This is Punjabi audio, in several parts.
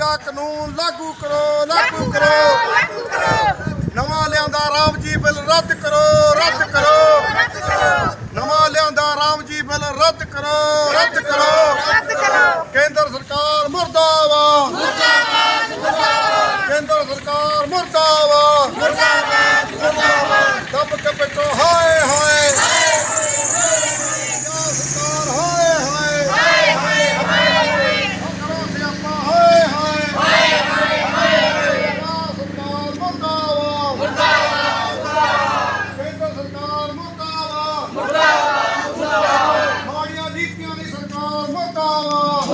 ਨਰੇਗਾ ਕਾਨੂੰਨ ਲਾਗੂ ਕਰੋ ਲਾਗੂ ਕਰੋ। ਨਵਾਂ ਲਿਆਂਦਾ ਰਾਮ ਜੀ ਬਿੱਲ ਰੱਦ ਕਰੋ ਰੱਦ ਕਰੋ। ਨਵਾਂ ਲਿਆਂਦਾ ਰਾਮ ਜੀ ਬਿੱਲ ਰੱਦ ਕਰੋ ਰੱਦ ਕਰੋ। ਕੇਂਦਰ ਸਰਕਾਰ ਮੁਰਦਾਬਾਦ। ਕੇਂਦਰ ਸਰਕਾਰ ਮੁਰਦਾਬਾਦ। ਦੱਬ ਕੇ ਬੈਠੋ ਹਾਏ ਪੰਜਾਬ ਸਰਕਾਰ ਹਾਏ ਹਾਏ ਹਾਏ ਹਾਏ ਕਰੋ ਸਿਆਪਾ ਹਾਏ ਹਾਏ ਹਾਏ ਹਾਏ ਪੰਜਾਬ ਸਰਕਾਰ ਮੁਰਦਾਬਾਦ ਮੁਰਦਾਬਾਦ ਕੇਂਦਰ ਸਰਕਾਰ ਮੁਰਦਾਬਾਦ ਮੁਰਦਾਬਾਦ ਮਾੜੀਆਂ ਨੀਤੀਆਂ ਦੀ ਸਰਕਾਰ ਮੁਰਦਾਬਾਦ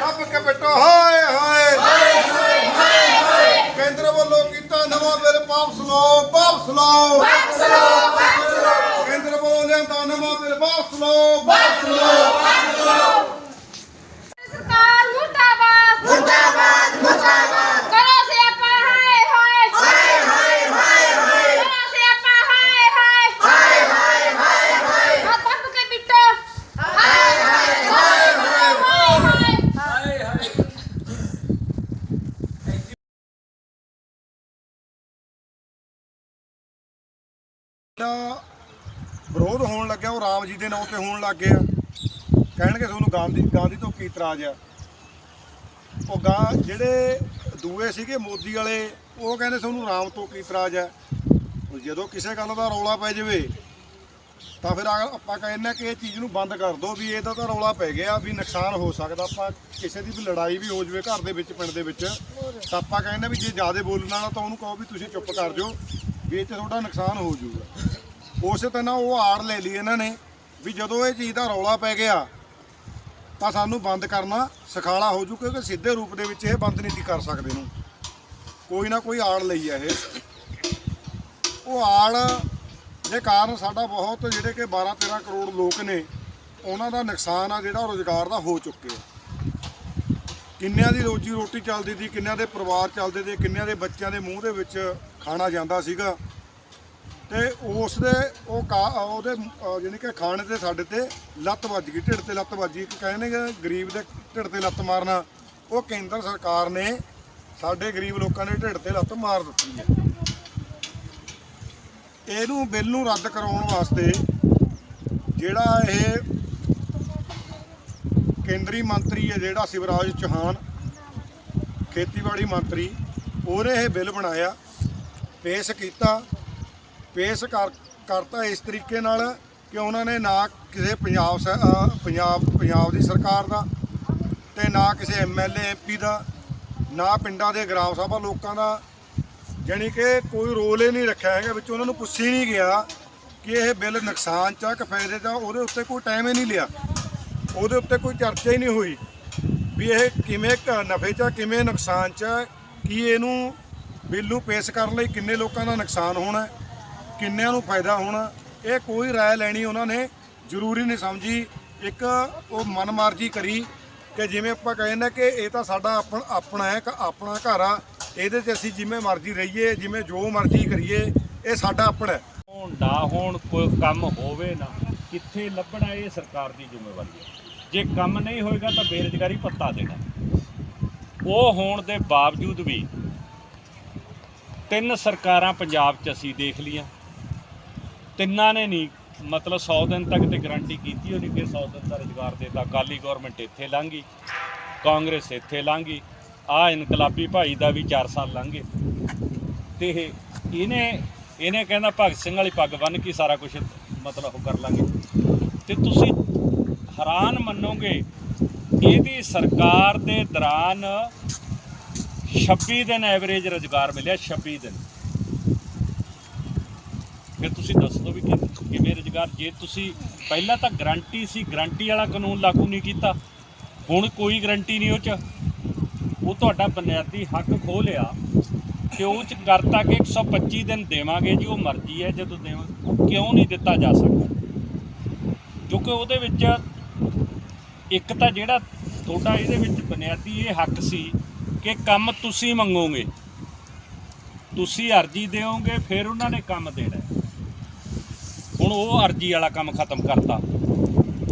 ਦੱਬ ਕੇ ਬੈਠੋ ਹਾਏ ਹਾਏ ਕੇਂਦਰ ਵੱਲੋਂ ਕੀਤਾ ਨਵਾਂ ਬਿੱਲ ਵਾਪਸ ਲਓ ਵਾਪਸ ਲਓ ਵਾਪਸ ਲਓ ਕੇਂਦਰ ਵੱਲੋਂ ਲਿਆਂਦਾ ਨਵਾਂ ਬਿੱਲ ਵਾਪਸ ਲਓ ਵਾਪਸ ਲਓ ਸਰਕਾਰ ਮੁਰਦਾਬਾਦ ਮੁਰਦਾਬਾਦ ਮੁਰਦਾਬਾਦ ਕਰੋ ਸਿਆਪਾ ਹਾਏ ਹਾਏ ਹਾਏ ਹਾਏ ਹਾਏ ਕਰੋ ਸਿਆਪਾ ਹਾਏ ਹਾਏ ਹਾਏ ਹਾਏ ਹਾਏ ਹਾਏ ਆ ਦੱਬ ਕੇ ਬਿੱਟੋ ਹਾਏ ਹਾਏ ਹਾਏ ਹਾਏ ਹਾਏ ਜਿਹੜਾ ਵਿਰੋਧ ਹੋਣ ਲੱਗਿਆ ਉਹ ਰਾਮ ਜੀ ਦੇ ਨਾਂ ਤੇ ਹੋਣ ਲੱਗ ਗਿਆ ਕਹਿਣਗੇ ਤੁਹਾਨੂੰ ਗਾਂਧੀ ਗਾਂਧੀ ਤੋਂ ਕੀ ਇਤਰਾਜ਼ ਆ। ਉਹ ਗਾਂ, ਜਿਹੜੇ ਦੂਏ ਸੀਗੇ ਮੋਦੀ ਵਾਲੇ, ਉਹ ਕਹਿੰਦੇ ਤੁਹਾਨੂੰ ਰਾਮ ਤੋਂ ਕੀ ਇਤਰਾਜ਼ ਆ। ਜਦੋਂ ਕਿਸੇ ਗੱਲ ਦਾ ਰੌਲਾ ਪੈ ਜਾਵੇ, ਤਾਂ ਫਿਰ ਆਪਾਂ ਕਹਿੰਦੇ ਕਿ ਇਹ ਚੀਜ਼ ਨੂੰ ਬੰਦ ਕਰ ਦਿਓ ਵੀ ਇਹਦਾ ਤਾਂ ਰੌਲਾ ਪੈ ਗਿਆ ਵੀ ਨੁਕਸਾਨ ਹੋ ਸਕਦਾ। ਆਪਾਂ ਕਿਸੇ ਦੀ ਵੀ ਲੜਾਈ ਵੀ ਹੋ ਜਾਵੇ ਘਰ ਦੇ ਵਿੱਚ, ਪਿੰਡ ਦੇ ਵਿੱਚ, ਤਾਂ ਆਪਾਂ ਕਹਿੰਦੇ ਵੀ ਜੇ ਜ਼ਿਆਦਾ ਬੋਲਣ ਵਾਲਾ ਤਾਂ ਉਹਨੂੰ ਕਹੋ ਵੀ ਤੁਸੀਂ ਚੁੱਪ ਕਰ ਜਾਓ, ਵੀ ਇਹ 'ਚ ਤੁਹਾਡਾ ਨੁਕਸਾਨ ਹੋ ਜਾਊਗਾ। ਉਸੇ ਤਰ੍ਹਾਂ ਉਹ ਆੜ ਲੈ ਲਈ ਇਹਨਾਂ ਨੇ ਵੀ ਜਦੋਂ ਇਹ ਚੀਜ਼ ਦਾ ਰੌਲਾ ਪੈ ਗਿਆ, ਤਾਂ ਸਾਨੂੰ ਬੰਦ ਕਰਨਾ ਸਖਾਲਾ ਹੋ ਜੂ, ਕਿਉਂਕਿ ਸਿੱਧੇ ਰੂਪ ਦੇ ਵਿੱਚ ਇਹ ਬੰਦ ਨਹੀਂ ਸੀ ਕਰ ਸਕਦੇ ਨੂੰ ਕੋਈ ਨਾ ਕੋਈ ਆੜ ਲਈ ਆ ਇਹ। ਉਹ ਆੜ ਦੇ ਕਾਰਨ ਸਾਡਾ ਬਹੁਤ, ਜਿਹੜੇ ਕਿ 12 13 ਕਰੋੜ ਲੋਕ ਨੇ, ਉਹਨਾਂ ਦਾ ਨੁਕਸਾਨ ਆ ਜਿਹੜਾ ਰੋਜ਼ਗਾਰ ਦਾ ਹੋ ਚੁੱਕਿਆ। ਕਿੰਨਿਆਂ ਦੀ ਰੋਜੀ ਰੋਟੀ ਚੱਲਦੀ ਸੀ, ਕਿੰਨਿਆਂ ਦੇ ਪਰਿਵਾਰ ਚੱਲਦੇ ਤੇ ਕਿੰਨਿਆਂ ਦੇ ਬੱਚਿਆਂ ਦੇ ਮੂੰਹ ਦੇ ਵਿੱਚ ਖਾਣਾ ਜਾਂਦਾ ਸੀਗਾ। ਤੇ ਉਸ ਦੇ ਉਹ ਕਾ- ਉਹਦੇ, ਅਹ ਜਾਣੀ ਕਿ ਖਾਣੇ ਤੇ ਸਾਡੇ ਤੇ ਲੱਤ ਵੱਜ ਗਈ, ਢਿੱਡ ਤੇ ਲੱਤ ਵੱਜ ਗਈ। ਕਹਿੰਦੇ ਕਿ ਗਰੀਬ ਦੇ ਢਿੱਡ ਤੇ ਲੱਤ ਮਾਰਨਾ। ਉਹ ਕੇਂਦਰ ਸਰਕਾਰ ਨੇ ਸਾਡੇ ਗਰੀਬ ਲੋਕਾਂ ਦੇ ਢਿੱਡ ਤੇ ਲੱਤ ਮਾਰ ਦਿੱਤੀ ਹੈ। ਇਹਨੂੰ ਬਿੱਲ ਨੂੰ ਰੱਦ ਕਰਾਉਣ ਵਾਸਤੇ ਜਿਹੜਾ ਇਹ ਕੇਂਦਰੀ ਮੰਤਰੀ ਹੈ, ਜਿਹੜਾ ਸ਼ਿਵਰਾਜ ਚੌਹਾਨ, ਖੇਤੀਬਾੜੀ ਮੰਤਰੀ, ਉਹਨੇ ਇਹ ਬਿੱਲ ਬਣਾਇਆ, ਪੇਸ਼ ਕੀਤਾ। ਪੇਸ਼ ਕਰ ਕਰਤਾ ਇਸ ਤਰੀਕੇ ਨਾਲ ਕਿ ਉਹਨਾਂ ਨੇ ਨਾ ਕਿਸੇ ਪੰਜਾਬ ਸ- ਪੰਜਾਬ ਪੰਜਾਬ ਦੀ ਸਰਕਾਰ ਦਾ ਤੇ ਨਾ ਕਿਸੇ ਐਮਐਲਏ ਐਮਪੀ ਦਾ ਨਾ ਪਿੰਡਾਂ ਦੇ ਗ੍ਰਾਮ ਸਭਾ ਲੋਕਾਂ ਦਾ। ਜਾਣੀ ਕਿ ਕੋਈ ਰੋਲ ਹੀ ਨਹੀਂ ਰੱਖਿਆ ਹੈਗਾ ਵਿੱਚ ਉਹਨਾਂ ਨੂੰ ਪੁੱਛੀ ਨਹੀਂ ਗਿਆ ਕਿ ਇਹ ਬਿੱਲ ਨੁਕਸਾਨ ਚ ਆ ਕਿ ਫਾਇਦੇ ਚ ਆ, ਉਹਦੇ ਉੱਤੇ ਕੋਈ ਟਾਈਮ ਹੀ ਨਹੀਂ ਲਿਆ। ਉਹਦੇ ਉੱਤੇ ਕੋਈ ਚਰਚਾ ਹੀ ਨਹੀਂ ਹੋਈ ਵੀ ਇਹ ਕਿਵੇਂ ਕ- ਨਫੇ ਚ ਕਿਵੇਂ ਨੁਕਸਾਨ ਚ ਆ, ਕੀ ਇਹਨੂੰ ਬਿੱਲ ਨੂੰ ਪੇਸ਼ ਕਰਨ ਲਈ ਕਿੰਨੇ ਲੋਕਾਂ ਦਾ ਨੁਕਸਾਨ ਹੋਣਾ। ਕਿੰਨਿਆਂ ਨੂੰ ਫਾਇਦਾ ਹੋਣਾ, ਇਹ ਕੋਈ ਰਾਏ ਲੈਣੀ ਉਹਨਾਂ ਨੇ ਜ਼ਰੂਰੀ ਨਹੀਂ ਸਮਝੀ। ਇੱਕ ਉਹ ਮਨਮਰਜ਼ੀ ਕਰੀ ਕਿ ਜਿਵੇਂ ਆਪਾਂ ਕਹਿੰਦੇ ਕਿ ਇਹ ਤਾਂ ਸਾਡਾ ਆਪਣ, ਆਪਣਾ ਹੈ ਕਿ ਆਪਣਾ ਘਰ ਆ, ਇਹਦੇ 'ਚ ਅਸੀਂ ਜਿਵੇਂ ਮਰਜ਼ੀ ਰਹੀਏ, ਜਿਵੇਂ ਜੋ ਮਰਜ਼ੀ ਕਰੀਏ, ਇਹ ਸਾਡਾ ਆਪਣਾ ਹੈ। ਹੋਣ ਨਾ ਹੋਣ ਕੋਈ ਕੰਮ ਹੋਵੇ ਨਾ, ਕਿੱਥੇ ਲੱਭਣਾ ਇਹ ਸਰਕਾਰ ਦੀ ਜ਼ਿੰਮੇਵਾਰੀ ਹੈ। ਜੇ ਕੰਮ ਨਹੀਂ ਹੋਏਗਾ ਤਾਂ ਬੇਰੁਜ਼ਗਾਰੀ ਪੱਤਾ ਦੇਣਾ। ਉਹ ਹੋਣ ਦੇ ਬਾਵਜੂਦ ਵੀ ਤਿੰਨ ਸਰਕਾਰਾਂ ਪੰਜਾਬ 'ਚ ਅਸੀਂ ਦੇਖ ਲੀਆਂ ਤਿੰਨਾਂ ਨੇ ਨਹੀਂ, ਮਤਲਬ 100 ਦਿਨ ਤੱਕ ਤੇ ਗਾਰੰਟੀ ਕੀਤੀ ਹੋਣੀ ਕਿ 100 ਦਿਨ ਦਾ ਰੁਜ਼ਗਾਰ ਦੇਤਾ ਅਕਾਲੀ ਗਵਰਨਮੈਂਟ ਇੱਥੇ ਲੰਘੀ ਕਾਂਗਰਸ ਇੱਥੇ ਲੰਘੀ ਆ ਇਨਕਲਾਬੀ ਭਾਈ ਦਾ ਵੀ 4 ਸਾਲ ਲੰਘੇ ਤੇ ਇਹ- ਇਹਨੇ ਇਹਨੇ ਕਹਿੰਦਾ ਭਗਤ ਸਿੰਘ ਵਾਲੀ ਪੱਗ ਬੰਨ ਕੇ ਸਾਰਾ ਕੁਝ ਮਤਲਬ ਉਹ ਕਰ ਲਾਂਗੇ। ਤੇ ਤੁਸੀਂ ਹੈਰਾਨ ਮੰਨੋਗੇ, ਇਹਦੀ ਸਰਕਾਰ ਦੇ ਦੌਰਾਨ 26 ਦਿਨ ਐਵਰੇਜ ਰੁਜ਼ਗਾਰ ਮਿਲਿਆ 26 ਦਿਨ। ਫਿਰ ਤੁਸੀਂ ਦੱਸ ਦਿਓ ਵੀ ਕਿ- ਕਿਵੇਂ ਰੁਜ਼ਗਾਰ। ਜੇ ਤੁਸੀਂ ਪਹਿਲਾਂ ਤਾਂ ਗਰੰਟੀ ਸੀ ਗਰੰਟੀ ਵਾਲਾ ਕਾਨੂੰਨ ਲਾਗੂ ਨਹੀਂ ਕੀਤਾ। ਹੁਣ ਕੋਈ ਗਰੰਟੀ ਨਹੀਂ ਉਹ ਚ। ਉਹ ਤੁਹਾਡਾ ਬੁਨਿਆਦੀ ਹੱਕ ਖੋਹ ਲਿਆ ਕਿ ਉਹ ਚ ਕਰਤਾ ਕਿ 125 ਦਿਨ ਦੇਵਾਂਗੇ ਜੀ, ਉਹ ਮਰਜ਼ੀ ਹੈ, ਜਦੋਂ ਦੇਵਾਂਗੇ ਉਹ ਕਿਉਂ ਨਹੀਂ ਦਿੱਤਾ ਜਾ ਸਕਦਾ? ਕਿਉਂਕਿ ਉਹਦੇ ਵਿੱਚ ਇੱਕ ਤਾਂ ਜਿਹੜਾ ਤੁਹਾਡਾ ਇਹਦੇ ਵਿੱਚ ਬੁਨਿਆਦੀ ਇਹ ਹੱਕ ਸੀ ਕਿ ਕੰਮ ਤੁਸੀਂ ਮੰਗੋਗੇ। ਤੁਸੀਂ ਅਰਜੀ ਦਿਓਗੇ, ਫਿਰ ਉਹਨਾਂ ਨੇ ਕੰਮ ਦੇਣਾ। ਹੈ। ਹੁਣ ਉਹ ਅਰਜੀ ਵਾਲਾ ਕੰਮ ਖਤਮ ਕਰਤਾ।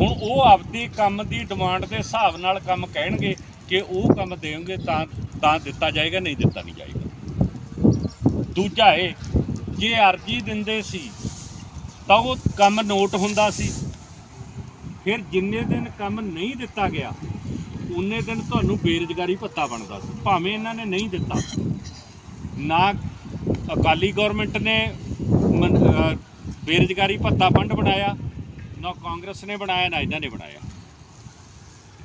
ਹੁਣ ਉਹ ਆਪਦੀ ਕੰਮ ਦੀ ਡਿਮਾਂਡ ਦੇ ਹਿਸਾਬ ਨਾਲ ਕੰਮ ਕਹਿਣਗੇ ਕਿ ਉਹ ਕੰਮ ਦੇਵੋਗੇ ਤਾਂ ਤਾਂ ਦਿੱਤਾ ਜਾਏਗਾ, ਨਹੀਂ ਦਿੱਤਾ ਨਹੀਂ ਜਾਏਗਾ। ਦੂਜਾ ਇਹ, ਜੇ ਅਰਜੀ ਦਿੰਦੇ ਸੀ, ਤਾਂ ਉਹ ਕੰਮ ਨੋਟ ਹੁੰਦਾ ਸੀ। ਫਿਰ ਜਿੰਨੇ ਦਿਨ ਕੰਮ ਨਹੀਂ ਦਿੱਤਾ ਗਿਆ, ਉਨੇ ਦਿਨ ਤੁਹਾਨੂੰ ਬੇਰੁਜ਼ਗਾਰੀ ਭੱਤਾ ਬਣਦਾ ਸੀ। ਭਾਵੇਂ ਇਹਨਾਂ ਨੇ ਨਹੀਂ ਦਿੱਤਾ। ਨਾ ਅਕਾਲੀ ਗਵਰਨਮੈਂਟ ਨੇ ਬੇਰੁਜ਼ਗਾਰੀ ਭੱਤਾ ਫੰਡ ਬਣਾਇਆ, ਨਾ ਕਾਂਗਰਸ ਨੇ ਬਣਾਇਆ, ਨਾ ਇਹਨਾਂ ਨੇ ਬਣਾਇਆ।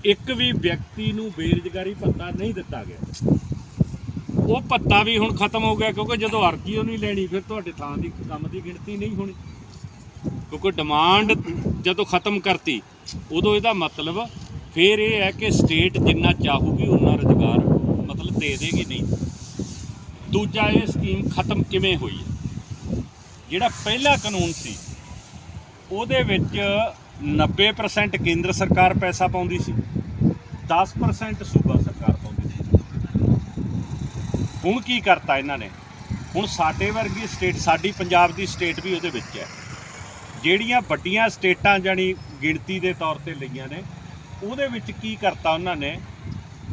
ਇੱਕ ਵੀ ਵਿਅਕਤੀ ਨੂੰ ਬੇਰੁਜ਼ਗਾਰੀ ਭੱਤਾ ਨਹੀਂ ਦਿੱਤਾ ਗਿਆ। ਉਹ ਭੱਤਾ ਵੀ ਹੁਣ ਖਤਮ ਹੋ ਗਿਆ, ਕਿਉਂਕਿ ਜਦੋਂ ਅਰਜ਼ੀ ਉਹ ਨਹੀਂ ਲੈਣੀ, ਫਿਰ ਤੁਹਾਡੇ ਥਾਂ ਦੀ ਕੰਮ ਦੀ ਗਿਣਤੀ ਨਹੀਂ ਹੋਣੀ। ਕਿਉਂਕਿ ਡਿਮਾਂਡ ਜਦੋਂ ਖਤਮ ਕਰਤੀ, ਉਦੋਂ ਇਹਦਾ ਮਤਲਬ ਫਿਰ ਇਹ ਹੈ ਕਿ ਸਟੇਟ ਜਿੰਨਾ ਚਾਹੂਗੀ, ਉਨਾ ਰੁਜ਼ਗਾਰ ਮਤਲਬ ਦੇ ਦੇਗੀ, ਨਹੀਂ। ਦੂਜਾ ਇਹ ਸਕੀਮ ਖਤਮ ਕਿਵੇਂ ਹੋਈ ਹੈ? ਜਿਹੜਾ ਪਹਿਲਾ ਕਾਨੂੰਨ ਸੀ, ਉਹਦੇ ਵਿੱਚ 90% ਕੇਂਦਰ ਸਰਕਾਰ ਪੈਸਾ ਪਾਉਂਦੀ ਸੀ 10% ਸੂਬਾ ਸਰਕਾਰ ਪਾਉਂਦੀ ਸੀ। ਹੁਣ ਕੀ ਕਰਤਾ ਇਹਨਾਂ ਨੇ? ਹੁਣ ਸਾਡੇ ਵਰਗੀ ਸਟੇਟ ਸਾਡੀ ਪੰਜਾਬ ਦੀ ਸਟੇਟ ਵੀ ਉਹਦੇ ਵਿੱਚ ਹੈ। ਜਿਹੜੀਆਂ ਵੱਡੀਆਂ ਸਟੇਟਾਂ ਜਾਨੀ ਗਿਣਤੀ ਦੇ ਤੌਰ ਤੇ ਲਈਆਂ ਨੇ, ਉਹਦੇ ਵਿੱਚ ਕੀ ਕਰਤਾ ਉਹਨਾਂ ਨੇ?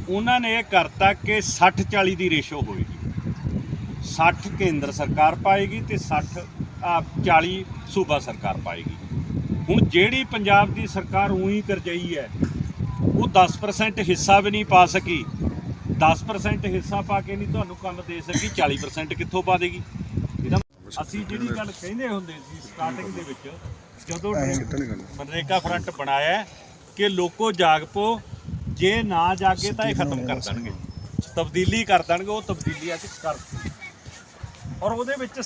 ਉਹਨਾਂ ਨੇ ਇਹ ਕਰਤਾ ਕਿ 60 40 ਦੀ ਰੇਸ਼ੋ ਹੋਏਗੀ। 60 ਕੇਂਦਰ ਸਰਕਾਰ ਪਾਏਗੀ ਤੇ 60 40 ਸੂਬਾ ਸਰਕਾਰ ਪਾਏਗੀ। ਹੁਣ ਜਿਹੜੀ ਪੰਜਾਬ ਦੀ ਸਰਕਾਰ ਉਹੀ ਕਰਜਈ ਹੈ ਉਹ 10% ਹਿੱਸਾ ਵੀ ਨਹੀਂ ਪਾ ਸਕੀ। 10% ਹਿੱਸਾ ਪਾ ਕੇ ਨਹੀਂ ਤੁਹਾਨੂੰ ਕੰਮ ਦੇ ਸਕੀ 40% ਕਿੱਥੋਂ ਪਾ ਦੇਗੀ? ਇਹਦਾ ਅਸੀਂ ਜਿਹੜੀ ਗੱਲ ਕਹਿੰਦੇ ਹੁੰਦੇ ਸੀ ਸਟਾਰਟਿੰਗ ਦੇ ਵਿੱਚ ਜਦੋਂ ਮਨਰੇਗਾ ਫਰੰਟ ਬਣਾਇਆ ਕਿ ਲੋਕੋ ਜਾਗ ਪੋ ਜੇ ਨਾ ਜਾਗੇ ਤਾਂ ਇਹ ਖਤਮ ਕਰ ਦੇਣਗੇ। ਤਬਦੀਲੀ ਕਰ ਦੇਣਗੇ ਉਹ ਤਬਦੀਲੀ ਅੱਜ ਕਰ ਔਰ ਉਹਦੇ ਵਿੱਚ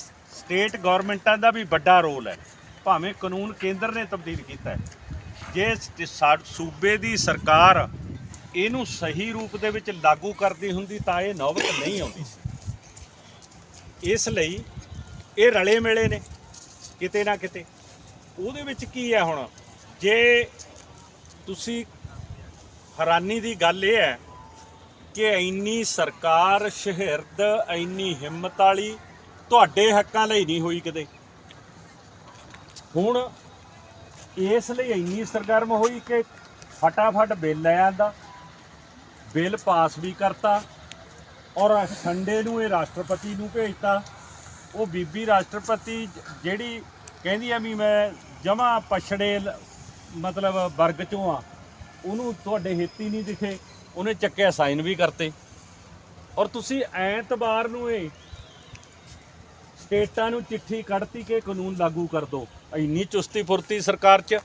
ਸਟੇਟ ਗਵਰਨਮੈਂਟਾਂ ਦਾ ਵੀ ਵੱਡਾ ਰੋਲ ਹੈ। ਭਾਵੇਂ ਕਾਨੂੰਨ ਕੇਂਦਰ ਨੇ ਤਬਦੀਲ ਕੀਤਾ ਹੈ। ਜੇ ਸਾ- ਸੂਬੇ ਦੀ ਸਰਕਾਰ ਇਹਨੂੰ ਸਹੀ ਰੂਪ ਦੇ ਵਿੱਚ ਲਾਗੂ ਕਰਦੀ ਹੁੰਦੀ ਤਾਂ ਇਹ ਨੌਬਤ ਨਹੀਂ ਆਉਂਦੀ ਸੀ। ਇਸ ਲਈ ਇਹ ਰਲੇ ਮਿਲੇ ਨੇ, ਕਿਤੇ ਨਾ ਕਿਤੇ। ਉਹਦੇ ਵਿੱਚ ਕੀ ਹੈ ਹੁਣ? ਜੇ ਤੁਸੀਂ ਹੈਰਾਨੀ ਦੀ ਗੱਲ ਇਹ ਹੈ ਕਿ ਇੰਨੀ ਸਰਕਾਰ ਸ਼ਹਿਰਦ, ਇੰਨੀ ਹਿੰਮਤ ਵਾਲੀ ਤੁਹਾਡੇ ਹੱਕਾਂ ਲਈ ਨਹੀਂ ਹੋਈ ਕਿਤੇ ਹੁਣ ਇਸ ਲਈ ਇੰਨੀ ਸਰਗਰਮ ਹੋਈ ਕਿ ਫਟਾਫਟ ਬਿੱਲ ਲੈ ਆਂਦਾ, ਬਿੱਲ ਪਾਸ ਵੀ ਕਰਤਾ ਔਰ ਸੰਡੇ ਨੂੰ ਇਹ ਰਾਸ਼ਟਰਪਤੀ ਨੂੰ ਭੇਜਤਾ। ਉਹ ਬੀਬੀ ਰਾਸ਼ਟਰਪਤੀ ਜਿਹੜੀ ਕਹਿੰਦੀ ਆ ਵੀ ਮੈਂ ਜਮਾ ਪਛੜੇ ਮਤਲਬ ਵਰਗ ਚੋਂ ਆ। ਉਹਨੂੰ ਤੁਹਾਡੇ ਹਿੱਤ ਹੀ ਨਹੀਂ ਦਿਖੇ। ਉਹਨੇ ਚੱਕਿਆ, ਸਾਈਨ ਵੀ ਕਰਤੇ। ਔਰ ਤੁਸੀਂ ਐਤਵਾਰ ਨੂੰ ਇਹ ਸਟੇਟਾਂ ਨੂੰ ਚਿੱਠੀ ਕੱਢਤੀ ਕਿ ਕਾਨੂੰਨ ਲਾਗੂ ਕਰ ਦਿਓ। ਇੰਨੀ ਚੁਸਤੀ ਫੁਰਤੀ ਸਰਕਾਰ 'ਚ।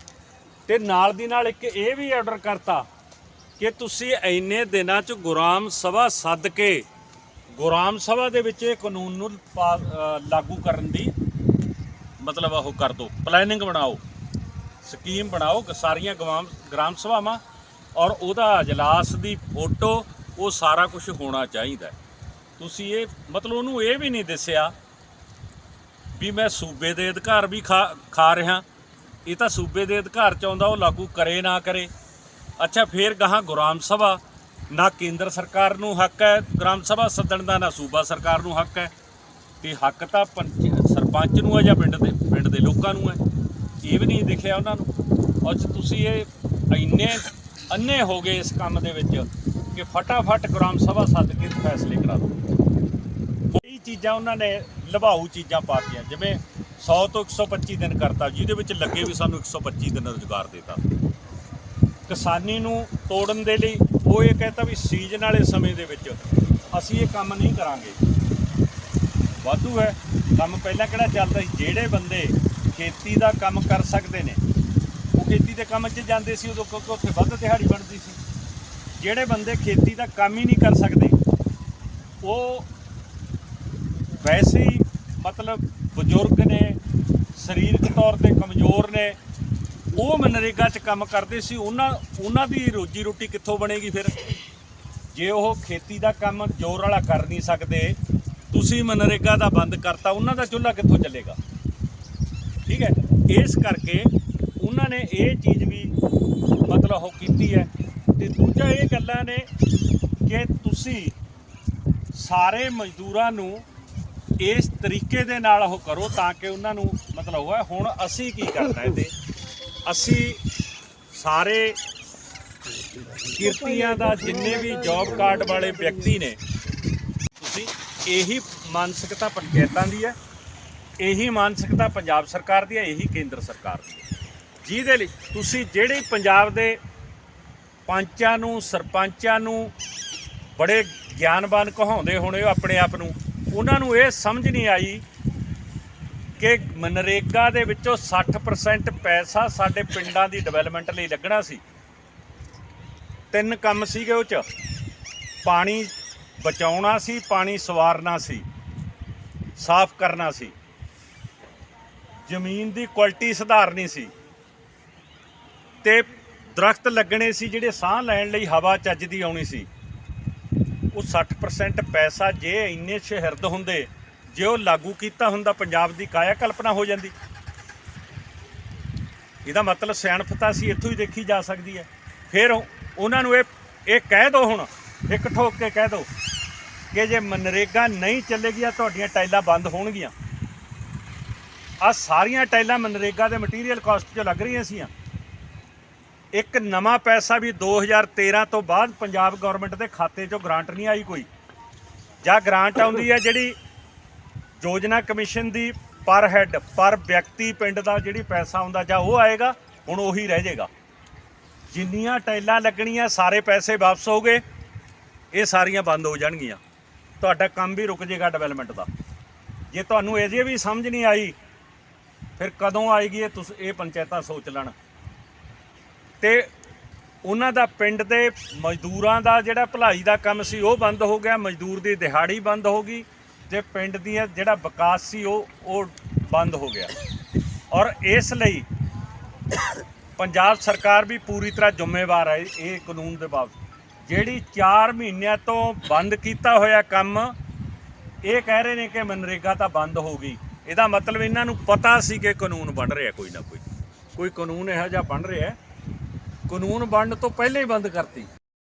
ਤੇ ਨਾਲ ਦੀ ਨਾਲ ਇੱਕ ਇਹ ਵੀ ਆਰਡਰ ਕਰਤਾ ਕਿ ਤੁਸੀਂ ਇੰਨੇ ਦਿਨਾਂ 'ਚ ਗੁਰਾਮ ਸਭਾ ਸੱਦ ਕੇ, ਗੁਰਾਮ ਸਭਾ ਦੇ ਵਿੱਚ ਇਹ ਕਾਨੂੰਨ ਨੂੰ ਪਾ- ਲਾਗੂ ਕਰਨ ਦੀ ਮਤਲਬ ਉਹ ਕਰ ਦਿਓ। ਪਲੈਨਿੰਗ ਬਣਾਓ, ਸਕੀਮ ਬਣਾਓ ਸਾਰੀਆਂ ਗਵਾਮ, ਗ੍ਰਾਮ ਸਭਾਵਾਂ ਔਰ ਉਹਦਾ ਅਜਲਾਸ ਦੀ ਫੋਟੋ, ਉਹ ਸਾਰਾ ਕੁਝ ਹੋਣਾ ਚਾਹੀਦਾ। ਤੁਸੀਂ ਇਹ, ਮਤਲਬ ਉਹਨੂੰ ਇਹ ਵੀ ਨਹੀਂ ਦੱਸਿਆ ਵੀ ਮੈਂ ਸੂਬੇ ਦੇ ਅਧਿਕਾਰ ਵੀ ਖਾ ਖਾ ਰਿਹਾ। ਇਹ ਤਾਂ ਸੂਬੇ ਦੇ ਅਧਿਕਾਰ ਚ ਆਉਂਦਾ ਉਹ ਲਾਗੂ ਕਰੇ ਨਾ ਕਰੇ। ਅੱਛਾ, ਫੇਰ ਗਾਹਾਂ ਗੁਰਾਮ ਸਭਾ। ਨਾ ਕੇਂਦਰ ਸਰਕਾਰ ਨੂੰ ਹੱਕ ਹੈ, ਗ੍ਰਾਮ ਸਭਾ ਸੱਦਣ ਦਾ, ਨਾ ਸੂਬਾ ਸਰਕਾਰ ਨੂੰ ਹੱਕ ਹੈ। ਤੇ ਹੱਕ ਤਾਂ ਪੰਚ- ਸਰਪੰਚ ਨੂੰ ਹੈ ਜਾਂ ਪਿੰਡ ਦੇ ਪਿੰਡ ਦੇ ਲੋਕਾਂ ਨੂੰ ਹੈ। ਇਹ ਵੀ ਨਹੀਂ ਦਿਖਿਆ ਉਹਨਾਂ ਨੂੰ। ਔਰ ਤੁਸੀਂ ਇਹ ਇੰਨੇ ਅੰਨੇ ਹੋ ਗਏ ਇਸ ਕੰਮ ਦੇ ਵਿੱਚ ਕਿ ਫਟਾਫਟ ਗ੍ਰਾਮ ਸਭਾ ਸੱਦ ਕੇ ਫੈਸਲੇ ਕਰਾ ਦਿਓ। ਕਈ ਚੀਜ਼ਾਂ ਉਹਨਾਂ ਨੇ ਲਭਾਊ ਚੀਜ਼ਾਂ ਪਾਤੀਆਂ, ਜਿਵੇਂ 100 ਤੋਂ 125 ਦਿਨ ਕਰਤਾ, ਜਿਹਦੇ ਵਿੱਚ ਲੱਗੇ ਵੀ ਸਾਨੂੰ 125 ਦਿਨ ਰੁਜ਼ਗਾਰ ਦੇਤਾ। ਕਿਸਾਨੀ ਨੂੰ ਤੋੜਨ ਦੇ ਲਈ ਉਹ ਇਹ ਕਹਿੰਦਾ ਵੀ ਸੀਜ਼ਨ ਵਾਲੇ ਸਮੇਂ ਦੇ ਵਿੱਚ ਅਸੀਂ ਇਹ ਕੰਮ ਨਹੀਂ ਕਰਾਂਗੇ। ਵਾਧੂ ਹੈ, ਕੰਮ ਪਹਿਲਾਂ ਕਿਹੜਾ ਚੱਲਦਾ ਸੀ? ਜਿਹੜੇ ਬੰਦੇ ਖੇਤੀ ਦਾ ਕੰਮ ਕਰ ਸਕਦੇ ਨੇ, ਉਹ ਖੇਤੀ ਦੇ ਕੰਮ 'ਚ ਜਾਂਦੇ ਸੀ, ਉਦੋਂ ਕਿਉਂਕਿ ਉੱਥੇ ਵੱਧ ਦਿਹਾੜੀ ਬਣਦੀ ਸੀ। ਜਿਹੜੇ ਬੰਦੇ ਖੇਤੀ ਦਾ ਕੰਮ ਹੀ ਨਹੀਂ ਕਰ ਸਕਦੇ, ਉਹ ਵੈਸੇ ਮਤਲਬ ਬਜ਼ੁਰਗ ਨੇ, ਸਰੀਰਕ ਤੌਰ ਤੇ ਕਮਜ਼ੋਰ ਨੇ, ਉਹ ਮਨਰੇਗਾ 'ਚ ਕੰਮ ਕਰਦੇ ਸੀ, ਉਹਨਾਂ ਉਹਨਾਂ ਦੀ ਰੋਜੀ ਰੋਟੀ ਕਿੱਥੋਂ ਬਣੇਗੀ ਫਿਰ? ਜੇ ਉਹ ਖੇਤੀ ਦਾ ਕੰਮ ਜ਼ੋਰ ਵਾਲਾ ਕਰ ਨਹੀਂ ਸਕਦੇ, ਤੁਸੀਂ ਮਨਰੇਗਾ ਦਾ ਬੰਦ ਕਰਤਾ, ਉਹਨਾਂ ਦਾ ਚੁੱਲ੍ਹਾ ਕਿੱਥੋਂ ਚੱਲੇਗਾ? ਠੀਕ ਹੈ? ਇਸ ਕਰਕੇ ਉਹਨਾਂ ਨੇ ਇਹ ਚੀਜ਼ ਵੀ ਮਤਲਬ ਉਹ ਕੀਤੀ ਹੈ। ਤੇ ਦੂਜਾ ਇਹ ਗੱਲਾਂ ਨੇ ਕਿ ਤੁਸੀਂ ਸਾਰੇ ਮਜ਼ਦੂਰਾਂ ਨੂੰ ਇਸ ਤਰੀਕੇ ਦੇ ਨਾਲ ਉਹ ਕਰੋ ਤਾਂ ਕਿ ਉਹਨਾਂ ਨੂੰ ਮਤਲਬ ਹੋਇਆ ਹੁਣ ਅਸੀਂ ਕੀ ਕਰਨਾ ਇਹਦੇ? ਅਸੀਂ ਸਾਰੇ ਕਿਰਤੀਆਂ ਦਾ ਜਿੰਨੇ ਵੀ ਜੌਬ ਕਾਰਡ ਵਾਲੇ ਵਿਅਕਤੀ ਨੇ, ਤੁਸੀਂ ਇਹੀ ਮਾਨਸਿਕਤਾ ਪੰਚਾਇਤਾਂ ਦੀ ਹੈ, ਇਹੀ ਮਾਨਸਿਕਤਾ ਪੰਜਾਬ ਸਰਕਾਰ ਦੀ ਹੈ, ਇਹੀ ਕੇਂਦਰ ਸਰਕਾਰ ਦੀ ਹੈ। ਜਿਹਦੇ ਲਈ ਤੁਸੀਂ ਜਿਹੜੇ ਪੰਜਾਬ ਦੇ ਪੰਚਾਂ ਨੂੰ, ਸਰਪੰਚਾਂ ਨੂੰ ਬੜੇ ਗਿਆਨਵਾਨ ਕਹਾਉਂਦੇ ਹੋਣੇ ਹੋ ਆਪਣੇ ਆਪ ਨੂੰ ਉਹਨਾਂ ਨੂੰ ਇਹ ਸਮਝ ਨਹੀਂ ਆਈ ਕਿ ਮਨਰੇਗਾ ਦੇ ਵਿੱਚੋਂ 60% ਪੈਸਾ ਸਾਡੇ ਪਿੰਡਾਂ ਦੀ ਡਿਵੈਲਪਮੈਂਟ ਲਈ ਲੱਗਣਾ ਸੀ। ਤਿੰਨ ਕੰਮ ਸੀਗੇ ਉਹ ਚ। ਪਾਣੀ ਬਚਾਉਣਾ ਸੀ, ਪਾਣੀ ਸਵਾਰਨਾ ਸੀ, ਸਾਫ਼ ਕਰਨਾ ਸੀ। ਜ਼ਮੀਨ ਦੀ ਕੁਆਲਿਟੀ ਸੁਧਾਰਨੀ ਸੀ। ਤੇ ਦਰਖਤ ਲੱਗਣੇ ਸੀ ਜਿਹੜੇ ਸਾਹ ਲੈਣ ਲਈ ਹਵਾ ਚੱਜਦੀ ਆਉਣੀ ਸੀ। ਉਹ 60% ਪੈਸਾ ਜੇ ਇੰਨੇ ਸ਼ਹਿਰਦ ਹੁੰਦੇ, ਜੇ ਉਹ ਲਾਗੂ ਕੀਤਾ ਹੁੰਦਾ ਪੰਜਾਬ ਦੀ ਕਾਇਆ ਕਲਪਨਾ ਹੋ ਜਾਂਦੀ। ਇਹਦਾ ਮਤਲਬ ਸਿਆਣਪਤਾ ਸੀ, ਇੱਥੋਂ ਹੀ ਦੇਖੀ ਜਾ ਸਕਦੀ ਹੈ। ਫਿਰ ਉਹਨਾਂ ਨੂੰ ਇਹ ਇਹ ਕਹਿ ਦਿਓ ਹੁਣ, ਇੱਕ ਠੋਕ ਕੇ ਕਹਿ ਦਿਓ ਕਿ ਜੇ ਮਨਰੇਗਾ ਨਹੀਂ ਚੱਲੇਗੀ ਤਾਂ ਤੁਹਾਡੀਆਂ ਟਾਈਲਾਂ ਬੰਦ ਹੋਣਗੀਆਂ। ਆ ਸਾਰੀਆਂ ਟਾਈਲਾਂ ਮਨਰੇਗਾ ਦੇ ਮਟੀਰੀਅਲ ਕਾਸਟ 'ਚੋਂ ਲੱਗ ਰਹੀਆਂ ਸੀਆਂ। ਇੱਕ ਨਵਾਂ ਪੈਸਾ ਵੀ 2013 ਤੋਂ ਬਾਅਦ ਪੰਜਾਬ ਗਵਰਨਮੈਂਟ ਦੇ ਖਾਤੇ 'ਚੋਂ ਗ੍ਰਾਂਟ ਨਹੀਂ ਆਈ ਕੋਈ। ਜਾਂ ਗ੍ਰਾਂਟ ਆਉਂਦੀ ਹੈ ਜਿਹੜੀ ਯੋਜਨਾ ਕਮਿਸ਼ਨ ਦੀ ਪਰ ਹੈੱਡ ਪਰ ਵਿਅਕਤੀ ਪਿੰਡ ਦਾ ਜਿਹੜੀ ਪੈਸਾ ਆਉਂਦਾ ਜਾਂ ਉਹ ਆਏਗਾ, ਹੁਣ ਉਹੀ ਰਹਿ ਜਾਏਗਾ। ਜਿੰਨੀਆਂ ਟਾਈਲਾਂ ਲੱਗਣੀਆਂ, ਸਾਰੇ ਪੈਸੇ ਵਾਪਸ ਹੋ ਗਏ ਇਹ ਸਾਰੀਆਂ ਬੰਦ ਹੋ ਜਾਣਗੀਆਂ। ਤੁਹਾਡਾ ਕੰਮ ਵੀ ਰੁਕ ਜਾਏਗਾ ਡਿਵੈਲਪਮੈਂਟ ਦਾ। ਜੇ ਤੁਹਾਨੂੰ ਇਹ ਵੀ ਸਮਝ ਨਹੀਂ ਆਈ, ਫਿਰ ਕਦੋਂ ਆਏਗੀ ਇਹ ਤੁਸੀਂ ਇਹ ਪੰਚਾਇਤਾਂ ਸੋਚ ਲੈਣ। ਤੇ ਉਹਨਾਂ ਦਾ ਪਿੰਡ ਦੇ ਮਜ਼ਦੂਰਾਂ ਦਾ ਜਿਹੜਾ ਭਲਾਈ ਦਾ ਕੰਮ ਸੀ, ਉਹ ਬੰਦ ਹੋ ਗਿਆ, ਮਜ਼ਦੂਰ ਦੀ ਦਿਹਾੜੀ ਬੰਦ ਹੋ ਗਈ, ਤੇ ਪਿੰਡ ਦੀ ਜਿਹੜਾ ਵਿਕਾਸ ਸੀ, ਉਹ ਉਹ ਬੰਦ ਹੋ ਗਿਆ। ਔਰ ਇਸ ਲਈ ਪੰਜਾਬ ਸਰਕਾਰ ਵੀ ਪੂਰੀ ਤਰ੍ਹਾਂ ਜ਼ਿੰਮੇਵਾਰ ਹੈ ਇਹ ਕਾਨੂੰਨ ਦੇ ਬਾਬਤ। ਜਿਹੜੀ 4 ਮਹੀਨਿਆਂ ਤੋਂ ਬੰਦ ਕੀਤਾ ਹੋਇਆ ਕੰਮ, ਇਹ ਕਹਿ ਰਹੇ ਨੇ ਕਿ ਮਨਰੇਗਾ ਤਾਂ ਬੰਦ ਹੋ ਗਈ। ਇਹਦਾ ਮਤਲਬ ਇਹਨਾਂ ਨੂੰ ਪਤਾ ਸੀ ਕਿ ਕਾਨੂੰਨ ਬਣ ਰਿਹਾ ਕੋਈ ਨਾ ਕੋਈ। ਕੋਈ ਕਾਨੂੰਨ ਇਹੋ ਜਿਹਾ ਬਣ ਰਿਹਾ ਕਾਨੂੰਨ ਬਣਨ ਤੋਂ ਪਹਿਲਾਂ ਹੀ ਬੰਦ ਕਰਤੀ।